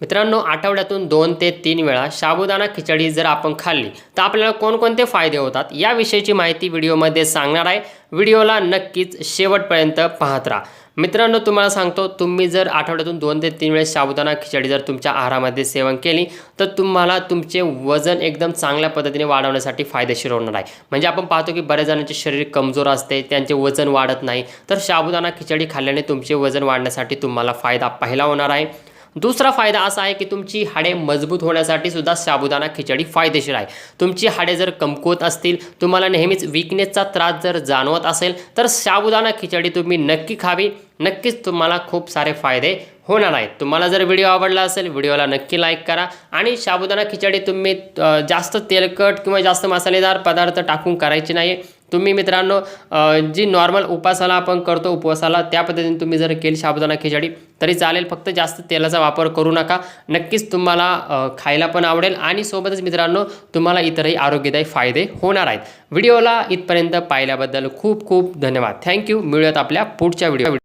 मित्रांनो आठवड्यातून दोन ते तीन वेळा साबुदाणा खिचडी जर आपण खाल्ली तर आपल्याला कोणकोणते फायदे होतात याविषयीची माहिती व्हिडिओमध्ये सांगणार आहे. व्हिडिओला नक्कीच शेवटपर्यंत पाहत राहा. मित्रांनो तुम्हाला सांगतो तुम्ही जर आठवड्यातून दोन ते तीन वेळेस साबुदाणा खिचडी जर तुमच्या आहारामध्ये सेवन केली तर तुम्हाला तुमचे वजन एकदम चांगल्या पद्धतीने वाढवण्यासाठी फायदेशीर होणार आहे. म्हणजे आपण पाहतो की बऱ्याच जणांचे शरीर कमजोर असते त्यांचे वजन वाढत नाही तर साबुदाणा खिचडी खाल्ल्याने तुमचे वजन वाढण्यासाठी तुम्हाला फायदा पहिला होणार आहे. दुसरा फायदा असा आहे की तुमची हाडे मजबूत होण्यासाठी सुद्धा साबुदाणा खिचडी फायदेशीर आहे. तुमची हाडे जर कमकुवत असतील तुम्हाला नेहमीच विकनेसचा त्रास जर जाणवत असेल तर साबुदाणा खिचडी तुम्ही नक्की खावी. नक्कीच तुम्हाला खूप सारे फायदे होणार आहेत. तुम्हाला जर व्हिडिओ आवडला असेल व्हिडिओला नक्की लाईक करा आणि साबुदाणा खिचडी तुम्ही जास्त तेलकट किंवा जास्त मसालेदार पदार्थ टाकून करायची नाही तुम्ही मित्रांनो जी नॉर्मल उपासाला आपण करतो उपवासाला त्या पद्धतीने तुम्ही जर केली साबुदाणा खिचडी तरी चालेल. फक्त जास्त तेलाचा वापर करू नका. नक्कीच तुम्हाला खायला पण आवडेल आणि सोबतच मित्रांनो तुम्हाला इतरही आरोग्यदायी फायदे होणार आहेत. व्हिडिओला इथपर्यंत पाहिल्याबद्दल खूप खूप धन्यवाद. थँक्यू मिळूयात आपल्या पुढच्या व्हिडिओ